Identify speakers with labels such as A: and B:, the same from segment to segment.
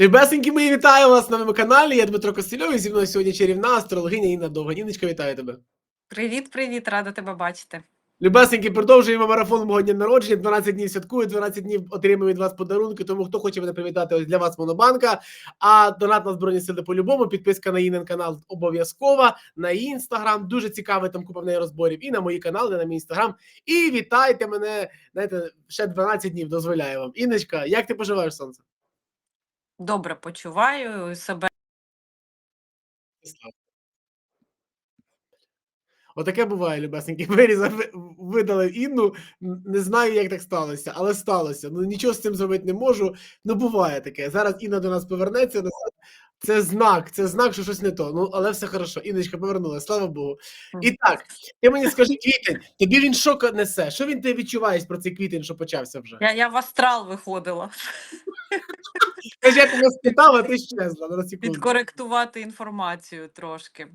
A: Любесенькі мої вітаю вас на моєму каналі. Я Дмитро Костельов і зі мною сьогодні чарівна астрологиня Інна Довга. Інночка, вітаю тебе.
B: Привіт, привіт, рада тебе бачити.
A: Любесенькі, продовжуємо марафон мого дня народження. 12 днів святкую, 12 днів отримую від вас подарунки. Тому хто хоче мене привітати, ось для вас монобанка. А донат на збройні сили по-любому. Підписка на Інен канал обов'язкова. На її інстаграм. Дуже цікавий там купа в неї розборів. І на мої канали, на мій інстаграм. І вітайте мене. Знаєте, ще 12 днів дозволяю вам. Інночка, як ти поживаєш сонце?
B: Добре почуваю себе.
A: Отаке буває, любесеньки. Вирізав, ви- видали Інну. Не знаю, як так сталося, але сталося. Ну нічого з цим зробити не можу. Ну буває таке. Зараз Інна до нас повернеться. Це знак, це знак, що щось не то. Ну але все хорошо. Інночка повернулася, слава Богу. І так, ти мені скажи, квітень, тобі він що несе? Що він ти відчуваєш про цей квітень, що почався вже?
B: Я, я в астрал виходила
A: Скажи, я тебе спитав, а ти щезла на секунду.
B: підкоректувати інформацію трошки.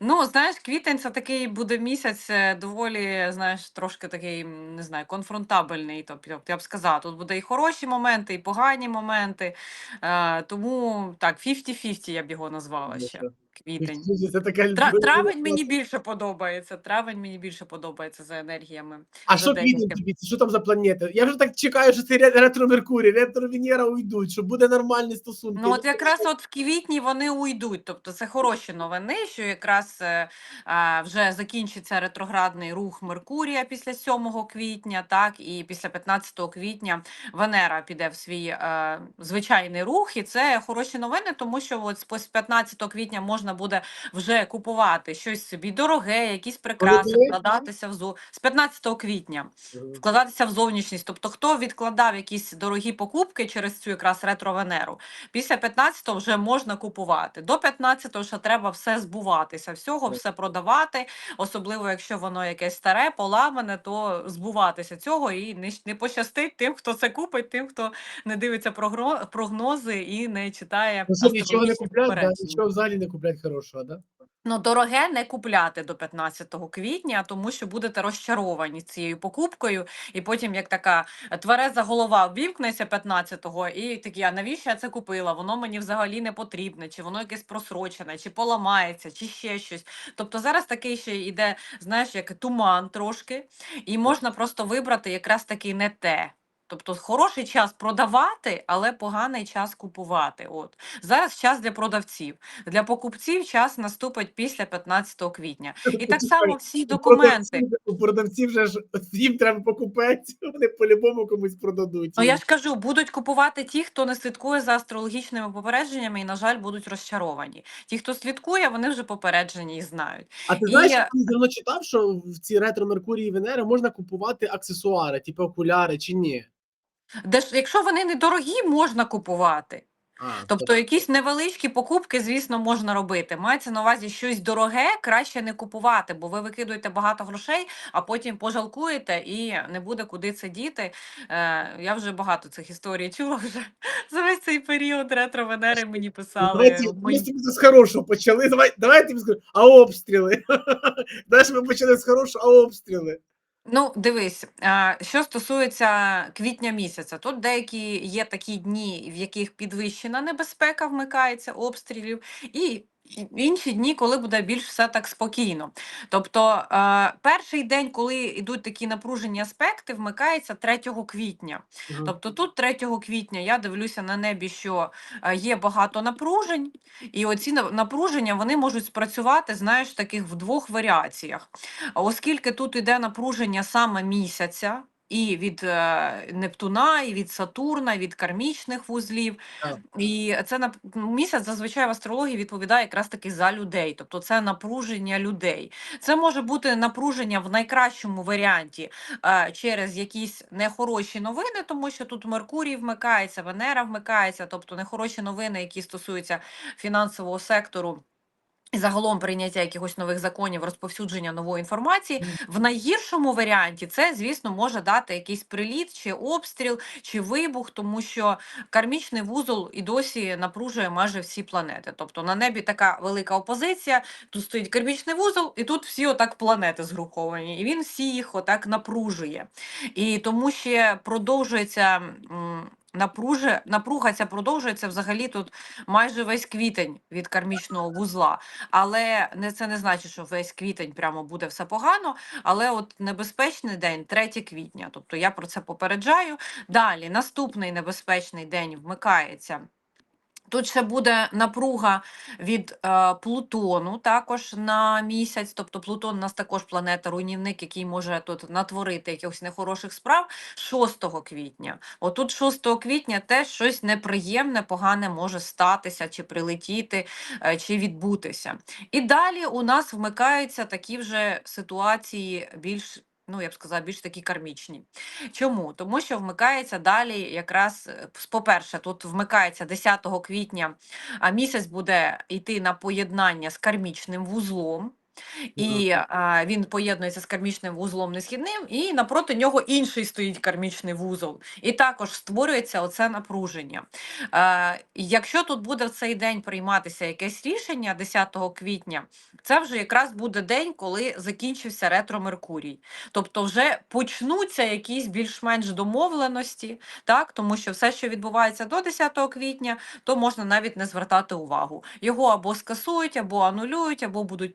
B: Ну, знаєш, квітень це такий буде місяць е, доволі, знаєш, трошки такий, не знаю, конфронтабельний. Тобто, я б сказала, тут буде і хороші моменти, і погані моменти. Е, тому так, 50-50 я б його назвала ще. Квітень.
A: Це така
B: Тра- травень мені більше подобається. Травень мені більше подобається за енергіями.
A: А
B: за
A: що квітень
B: деяким.
A: тобі? Що там за планети? Я вже так чекаю, що це ре- ретро Меркурій, ретро Венера уйдуть, що буде нормальні стосунки.
B: Ну, от якраз от в квітні вони уйдуть. Тобто це хороші новини, що якраз е, а, вже закінчиться ретроградний рух Меркурія після 7 квітня, так, і після 15 квітня Венера піде в свій е, звичайний рух, і це хороші новини, тому що от з 15 квітня можна буде вже купувати щось собі дороге, якісь прикраси, вкладатися в зо... з 15 квітня вкладатися в зовнішність. Тобто, хто відкладав якісь дорогі покупки через цю якраз ретро-венеру, після 15-го вже можна купувати. До 15-го ще треба все збуватися, всього все продавати, особливо якщо воно якесь старе, поламане, то збуватися цього і не, не пощастить тим, хто це купить, тим, хто не дивиться прогнози і не читає
A: Ну, нічого не да? нічого взагалі не куплять хорошого, да?
B: Ну, дороге не купляти до 15 квітня, тому що будете розчаровані цією покупкою, і потім як така твереза голова ввімкнеться 15-го, і такі, а навіщо я це купила? Воно мені взагалі не потрібне, чи воно якесь просрочене, чи поламається, чи ще щось. Тобто зараз такий ще йде, знаєш, як туман трошки, і можна просто вибрати якраз таки не те. Тобто хороший час продавати, але поганий час купувати. От зараз час для продавців. Для покупців час наступить після 15 квітня. І так само всі документи.
A: У продавців вже ж їм треба покупець, вони по-любому комусь продадуть.
B: Ну я ж кажу, будуть купувати ті, хто не слідкує за астрологічними попередженнями, і, на жаль, будуть розчаровані. Ті, хто слідкує, вони вже попереджені і знають.
A: А ти
B: і-
A: знаєш, я давно читав, що в ці ретро Меркурії і Венери можна купувати аксесуари, типу окуляри чи ні?
B: Де ж, якщо вони недорогі, можна купувати.
A: А,
B: Тобто якісь невеличкі покупки, звісно, можна робити. Мається на увазі щось дороге, краще не купувати, бо ви викидуєте багато грошей, а потім пожалкуєте і не буде куди це діти. Е, я вже багато цих історій чула вже за весь цей період ретро Венери мені писали.
A: Давайте, ми собі з хорошого почали. Давай, давай я тобі скажу, а обстріли. Знаєш, ми почали з хорошого, а обстріли.
B: Ну, дивись, що стосується квітня місяця, тут деякі є такі дні, в яких підвищена небезпека вмикається обстрілів, і інші дні, коли буде більш все так спокійно. Тобто, е, перший день, коли йдуть такі напружені аспекти, вмикається 3 квітня. Тобто тут 3 квітня я дивлюся на небі, що е, є багато напружень, і оці напруження вони можуть спрацювати, знаєш, таких в двох варіаціях. Оскільки тут іде напруження саме місяця. І від е, Нептуна, і від Сатурна, і від кармічних вузлів.
A: Так.
B: І це нап- місяць зазвичай в астрології відповідає якраз таки за людей, тобто це напруження людей. Це може бути напруження в найкращому варіанті е, через якісь нехороші новини, тому що тут Меркурій вмикається, Венера вмикається, тобто нехороші новини, які стосуються фінансового сектору. І загалом прийняття якихось нових законів, розповсюдження нової інформації. В найгіршому варіанті це, звісно, може дати якийсь приліт, чи обстріл, чи вибух, тому що кармічний вузол і досі напружує майже всі планети. Тобто на небі така велика опозиція, тут стоїть кармічний вузол, і тут всі отак планети згруповані. І він всі їх отак напружує. І тому ще продовжується Напруже, напруга ця продовжується взагалі тут майже весь квітень від кармічного вузла. Але не це не значить, що весь квітень прямо буде все погано. Але от небезпечний день 3 квітня. Тобто я про це попереджаю. Далі наступний небезпечний день вмикається. Тут ще буде напруга від е, Плутону також на місяць. Тобто Плутон у нас також планета руйнівник, який може тут натворити якихось нехороших справ 6 квітня. Отут 6 квітня теж щось неприємне, погане може статися, чи прилетіти, е, чи відбутися. І далі у нас вмикаються такі вже ситуації більш. Ну, я б сказала, більш такі кармічні. Чому? Тому що вмикається далі, якраз, е, по-перше, тут вмикається 10 квітня, а місяць буде йти на поєднання з кармічним вузлом. І а, він поєднується з кармічним вузлом несхідним, і напроти нього інший стоїть кармічний вузол. І також створюється оце напруження. Е, якщо тут буде в цей день прийматися якесь рішення 10 квітня, це вже якраз буде день, коли закінчився ретро Меркурій. Тобто вже почнуться якісь більш-менш домовленості, так? тому що все, що відбувається до 10 квітня, то можна навіть не звертати увагу. Його або скасують, або анулюють, або будуть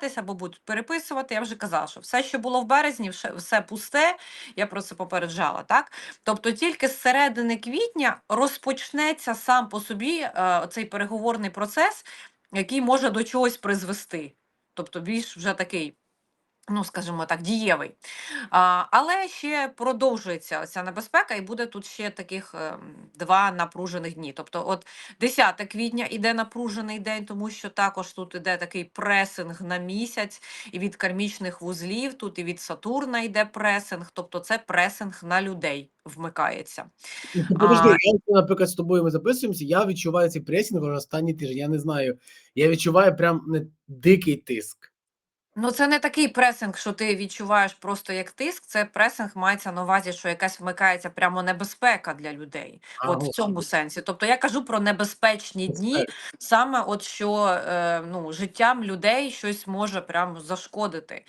B: передивлятися, або будуть переписувати. Я вже казала, що все, що було в березні, все пусте. Я про це попереджала. Так? Тобто тільки з середини квітня розпочнеться сам по собі е, цей переговорний процес, який може до чогось призвести. Тобто більш вже такий. Ну, скажімо так, дієвий. А, але ще продовжується ця небезпека, і буде тут ще таких ем, два напружених дні. Тобто, от 10 квітня іде напружений день, тому що також тут іде такий пресинг на місяць, і від кармічних вузлів, тут і від Сатурна йде пресинг, тобто це пресинг на людей вмикається.
A: Подожди, я, наприклад, з тобою ми записуємося, я відчуваю цей пресінг вже останній тиждень, я не знаю. Я відчуваю прям не дикий тиск.
B: Ну, це не такий пресинг, що ти відчуваєш просто як тиск. Це пресинг мається на увазі, що якась вмикається прямо небезпека для людей.
A: А,
B: от в цьому сенсі. Тобто я кажу про небезпечні дні, саме от що е, ну, життям людей щось може прямо зашкодити.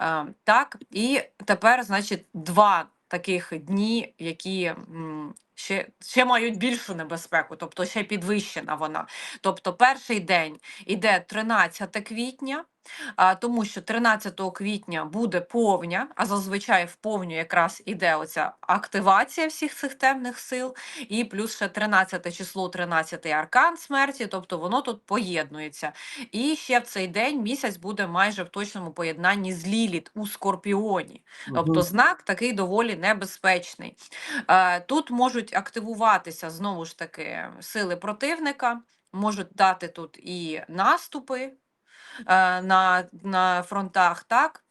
B: Е, так, і тепер, значить, два таких дні, які м, ще, ще мають більшу небезпеку, тобто ще підвищена вона. Тобто, перший день іде 13 квітня. Тому що 13 квітня буде повня, а зазвичай в повню якраз іде оця активація всіх цих темних сил, і плюс ще 13 число, 13 аркан смерті, тобто воно тут поєднується. І ще в цей день місяць буде майже в точному поєднанні з Ліліт у Скорпіоні. Тобто знак такий доволі небезпечний. Тут можуть активуватися знову ж таки сили противника, можуть дати тут і наступи на, на фронтах, так?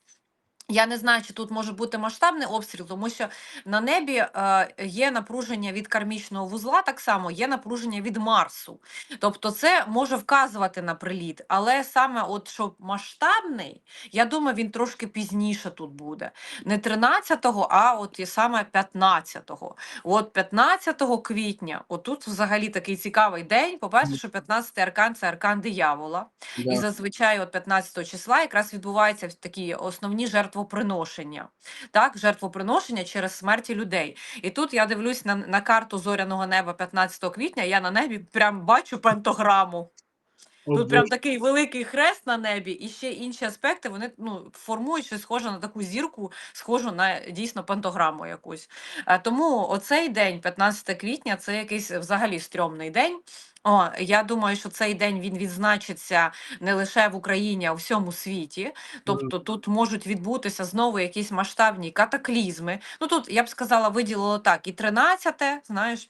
B: Я не знаю, чи тут може бути масштабний обстріл, тому що на небі е, є напруження від кармічного вузла, так само є напруження від Марсу. Тобто це може вказувати на приліт, але саме от що масштабний, я думаю, він трошки пізніше тут буде. Не 13-го, а от і саме 15-го. От 15 квітня, отут взагалі такий цікавий день. По-перше, що 15-й аркан це аркан диявола. І зазвичай от 15 числа якраз відбуваються такі основні жертвоприношення. Так, жертвоприношення через смерті людей. І тут я дивлюсь на, на карту зоряного неба 15 квітня, я на небі прям бачу пентограму. Тут прям такий великий хрест на небі, і ще інші аспекти вони ну, формують щось схоже на таку зірку, схожу на дійсно пентограму якусь. Е, Тому оцей день, 15 квітня, це якийсь взагалі стрьомний день. О, я думаю, що цей день він відзначиться не лише в Україні, а у всьому світі. Тобто тут можуть відбутися знову якісь масштабні катаклізми. Ну тут я б сказала, виділило так: і 13, знаєш.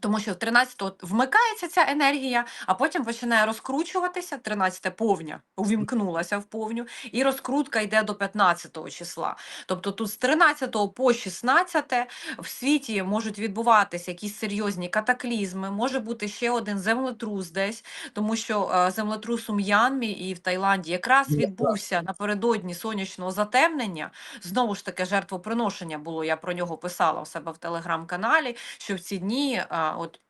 B: Тому що в 13 вмикається ця енергія, а потім починає розкручуватися. 13 повня увімкнулася в повню, і розкрутка йде до 15-го числа. Тобто тут з 13 по 16 в світі можуть відбуватися якісь серйозні катаклізми, може бути ще один землетрус десь, тому що е, землетрус у М'янмі і в Таїланді якраз відбувся напередодні сонячного затемнення. Знову ж таки, жертвоприношення було. Я про нього писала у себе в телеграм-каналі, що в ці дні от.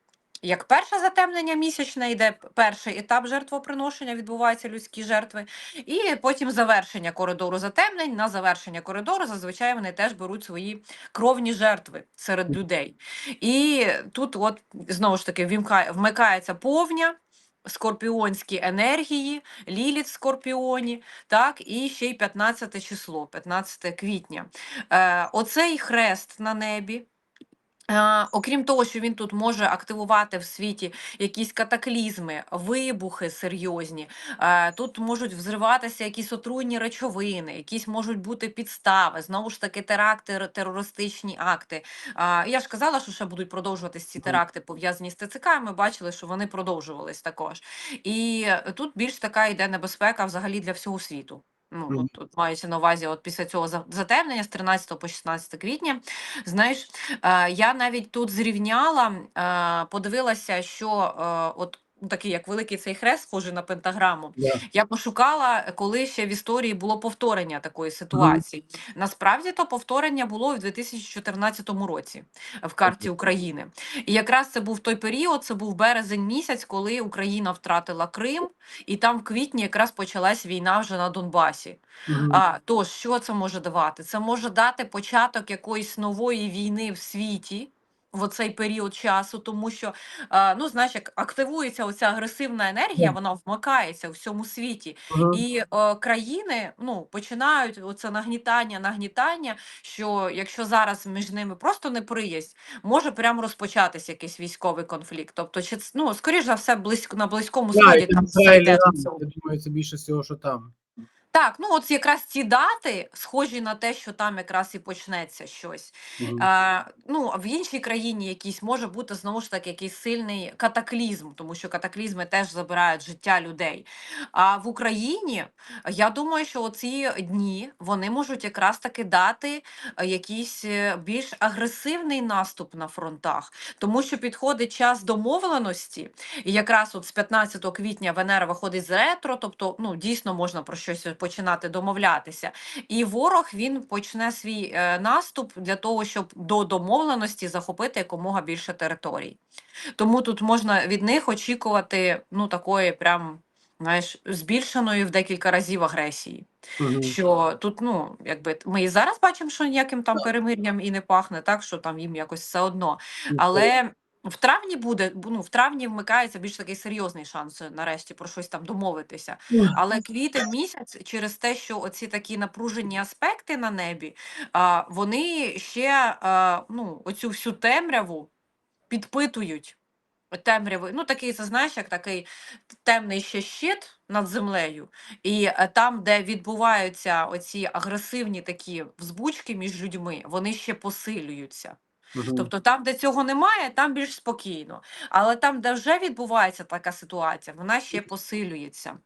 B: як перше затемнення місячне йде перший етап жертвоприношення, відбуваються людські жертви, і потім завершення коридору затемнень. На завершення коридору зазвичай вони теж беруть свої кровні жертви серед людей. І тут, от знову ж таки, вмикає, вмикається повня. Скорпіонські енергії, ліліт в скорпіоні, так, і ще й 15 число, 15 квітня. Е, оцей хрест на небі. Е, окрім того, що він тут може активувати в світі якісь катаклізми, вибухи серйозні, е, тут можуть взриватися якісь отруйні речовини, якісь можуть бути підстави, знову ж таки, теракти, терористичні акти. Е, я ж казала, що ще будуть продовжуватись ці теракти пов'язані з ТЦК. Ми бачили, що вони продовжувались також. І тут більш така йде небезпека взагалі для всього світу. Ну,
A: Мгм.
B: от, от мається на увазі, от після цього за- затемнення з 13 по 16 квітня. Знаєш, е, я навіть тут зрівняла, е, подивилася, що е, от такий як великий цей хрест, схожий на пентаграму.
A: Да.
B: Я пошукала, коли ще в історії було повторення такої ситуації. Насправді то повторення було в 2014 році в карті України. І якраз це був той період, це був березень місяць, коли Україна втратила Крим, і там в квітні якраз почалась війна вже на Донбасі.
A: Мгм.
B: А, тож, що це може давати? Це може дати початок якоїсь нової війни в світі в оцей період часу, тому що ну, знаєш, як активується оця агресивна енергія, вона вмикається у всьому світі. І е, країни ну, починають оце нагнітання, нагнітання, що якщо зараз між ними просто неприязнь, може прямо розпочатись якийсь військовий конфлікт. Тобто, чи ну, скоріш за все, близько на близькому
A: Да,
B: сході там йде.
A: Я думаю, це більше всього, що там.
B: Так, ну от якраз ці дати схожі на те, що там якраз і почнеться щось.
A: Мгм.
B: А, ну, в іншій країні якийсь може бути знову ж таки якийсь сильний катаклізм, тому що катаклізми теж забирають життя людей. А в Україні я думаю, що оці дні вони можуть якраз таки дати е, якийсь е, більш агресивний наступ на фронтах, тому що підходить час домовленості, і якраз от з 15 квітня Венера виходить з ретро, тобто ну дійсно можна про щось починати домовлятися. І ворог він почне свій е, наступ для того, щоб до домовленості захопити якомога більше територій. Тому тут можна від них очікувати ну такої прям. Знаєш, збільшеної в декілька разів агресії.
A: Мгм.
B: Що тут, ну, якби ми і зараз бачимо, що ніяким там перемир'ям і не пахне, так що там їм якось все одно.
A: Ну,
B: Але в травні буде, бу- ну, в травні вмикається більш такий серйозний шанс е, нарешті про щось там домовитися. Але квітень місяць через те, що оці такі напружені аспекти на небі, а, вони ще а, ну, оцю всю темряву підпитують. Темряви, ну такий, це знаєш, як такий темний ще щит над землею, і е, там, де відбуваються оці агресивні такі взбучки між людьми, вони ще посилюються.
A: Мгм.
B: Тобто там, де цього немає, там більш спокійно. Але там, де вже відбувається така ситуація, вона ще посилюється.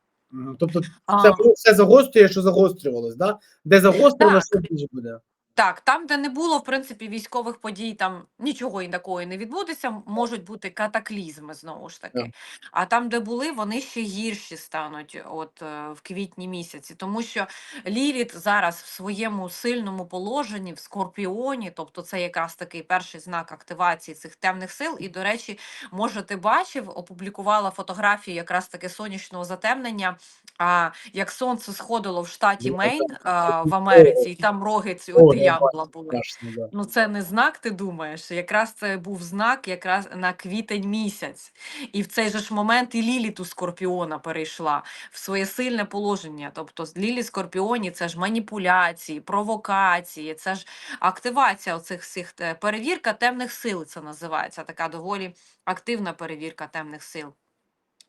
A: Тобто це а... все загострює, що загострювалось, да? Де
B: загострювалося,
A: що більше буде.
B: Так, там, де не було в принципі військових подій, там нічого і такого не відбудеться. Можуть бути катаклізми знову ж таки.
A: Так.
B: А там, де були, вони ще гірші стануть, от е, в квітні місяці, тому що Ліліт зараз в своєму сильному положенні в Скорпіоні, тобто це якраз такий перший знак активації цих темних сил. І, до речі, може, ти бачив, опублікувала фотографії якраз таки сонячного затемнення. А як сонце сходило в штаті
A: Ну,
B: Мейн а, в Америці, і там роги ці
A: О,
B: диявола були.
A: Страшно, да.
B: Ну, це не знак, ти думаєш. Якраз це був знак якраз на квітень місяць. І в цей же ж момент і Ліліт у Скорпіона перейшла в своє сильне положення. Тобто Лілі Скорпіоні це ж маніпуляції, провокації, це ж активація оцих всіх перевірка темних сил. Це називається така доволі активна перевірка темних сил.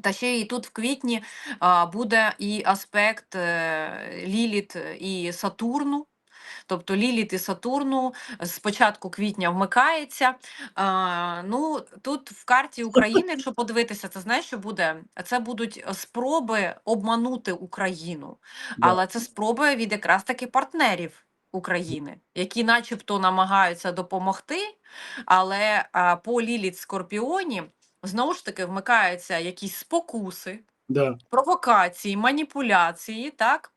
B: Та ще і тут в квітні а, буде і аспект е, Ліліт і Сатурну. Тобто Ліліт і Сатурну з початку квітня вмикається. А, ну, тут в карті України, якщо подивитися, це знаєш, що буде? Це будуть спроби обманути Україну. Але це спроби від якраз таки партнерів України, які начебто намагаються допомогти, але а, по Ліліт Скорпіоні знову ж таки вмикаються якісь спокуси,
A: Да.
B: провокації, маніпуляції, так?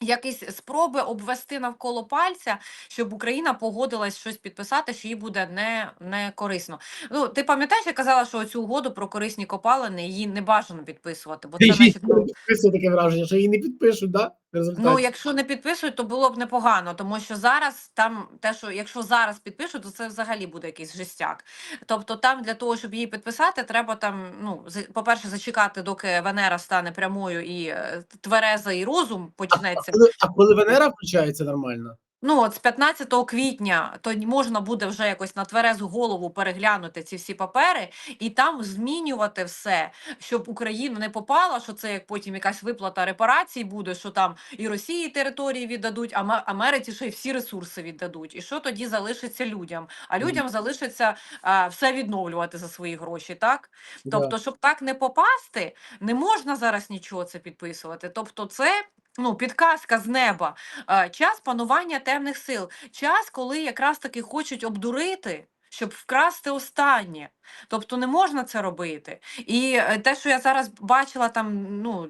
B: Якісь спроби обвести навколо пальця, щоб Україна погодилась щось підписати, що їй буде не, не корисно. Ну, ти пам'ятаєш, я казала, що цю угоду про корисні копалини її не бажано підписувати, бо це значить, ну,
A: таке враження, що її не підпишуть, да? Результаті.
B: Ну, якщо не підпишуть, то було б непогано, тому що зараз там те, що якщо зараз підпишуть, то це взагалі буде якийсь жестяк. Тобто, там для того, щоб її підписати, треба там, ну за- по-перше, зачекати, доки Венера стане прямою і е, твереза, і розум почнеться.
A: Коли- А коли Венера включається нормально?
B: Ну, от з 15 квітня то можна буде вже якось на тверезу голову переглянути ці всі папери і там змінювати все, щоб Україна не попала, що це як потім якась виплата репарацій буде, що там і Росії території віддадуть, а Америці ще й всі ресурси віддадуть. І що тоді залишиться людям? А людям залишиться а, все відновлювати за свої гроші, так?
A: Да.
B: Тобто, щоб так не попасти, не можна зараз нічого це підписувати. Тобто, це ну, підказка з неба. Е, Час панування темних сил, час, коли якраз таки хочуть обдурити. Щоб вкрасти останнє, тобто не можна це робити. І е, те, що я зараз бачила там ну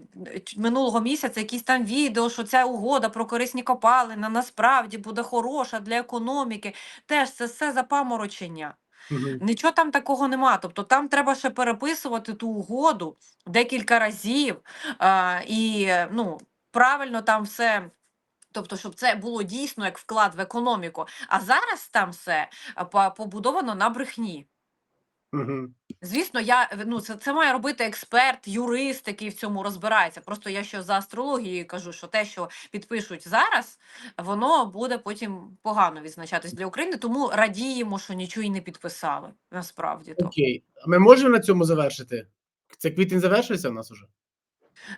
B: минулого місяця, якісь там відео, що ця угода про корисні копалини насправді буде хороша для економіки. Теж це все запаморочення.
A: Мгм.
B: Нічого там такого нема. Тобто там треба ще переписувати ту угоду декілька разів а, і е, ну, правильно там все. Тобто, щоб це було дійсно як вклад в економіку. А зараз там все побудовано на брехні.
A: Мгм.
B: Звісно, я ну це, це має робити експерт, юрист, який в цьому розбирається. Просто я що за астрологією кажу, що те, що підпишуть зараз, воно буде потім погано відзначатись для України. Тому радіємо, що нічого і не підписали. Насправді.
A: Окей. Ми можемо на цьому завершити? Це квітень завершується у нас уже?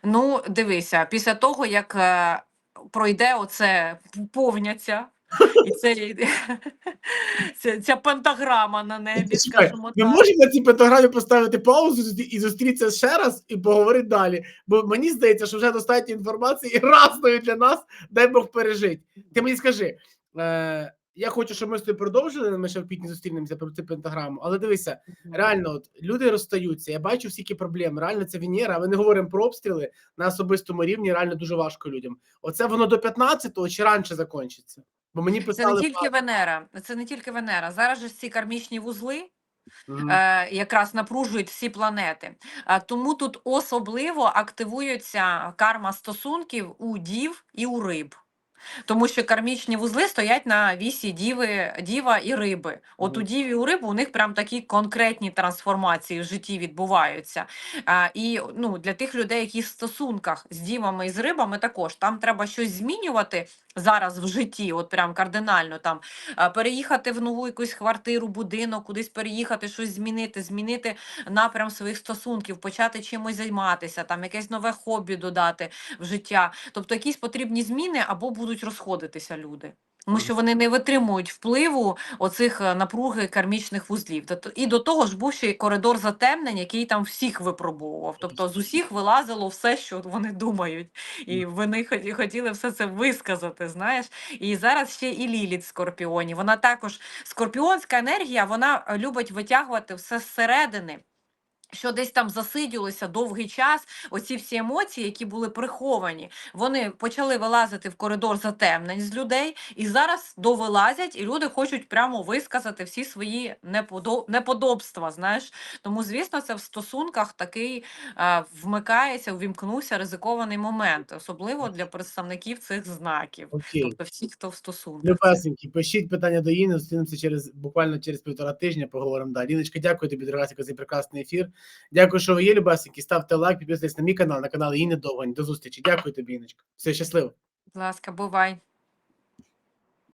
B: Ну, дивися, після того, як е, пройде оце повняться, і це, ця, ця пентаграма на небі, скажімо
A: Ми можемо на цій пентаграмі поставити паузу і зустрітися ще раз і поговорити далі. Бо мені здається, що вже достатньо інформації і разною для нас, дай Бог пережить. Ти мені скажи, е, я хочу, щоб ми з тобою продовжили, ми ще в квітні зустрінемося про цю пентаграму, але дивися, реально, от люди розстаються. Я бачу всі проблеми. Реально, це Венера. Ми не говоримо про обстріли на особистому рівні. Реально дуже важко людям. Оце воно до 15-го чи раніше закінчиться? Бо мені
B: Це не тільки Венера, це не тільки Венера. Зараз же ці кармічні вузли
A: Мгм.
B: е, якраз напружують всі планети. А тому тут особливо активується карма стосунків у дів і у риб. Тому що кармічні вузли стоять на вісі діви, діва і риби. От у діві і у риби у них прям такі конкретні трансформації в житті відбуваються. А, і ну, для тих людей, які в стосунках з дівами і з рибами, також там треба щось змінювати зараз в житті, от прям кардинально там переїхати в нову якусь квартиру, будинок, кудись переїхати, щось змінити, змінити напрям своїх стосунків, почати чимось займатися, там якесь нове хобі додати в життя. Тобто якісь потрібні зміни або будуть розходитися люди. Тому що вони не витримують впливу оцих е, напруги кармічних вузлів. І до того ж був ще й коридор затемнень, який там всіх випробовував. Тобто з усіх вилазило все, що вони думають. І вони хоті- хотіли все це висказати, знаєш. І зараз ще і Ліліт Скорпіоні. Вона також скорпіонська енергія, вона е, любить витягувати все зсередини. Що десь там засиділося довгий час, оці всі емоції, які були приховані, вони почали вилазити в коридор затемнень з людей, і зараз довилазять, і люди хочуть прямо висказати всі свої неподо... неподобства. Знаєш, тому звісно, це в стосунках такий е, вмикається, увімкнувся ризикований момент, особливо для представників цих знаків,
A: Окей.
B: тобто всі, хто в стосунках.
A: Любесенькі, пишіть питання до Іни, зустрінемося через буквально через півтора тижня, поговоримо далі. Іночка, дякую тобі, дорогасика, за цей прекрасний ефір. Дякую, що ви є, любасики. Ставте лайк, підписуйтесь на мій канал, на канал Інни Довгань. До зустрічі. Дякую тобі, Іночка. Все, щасливо.
B: Будь ласка, бувай.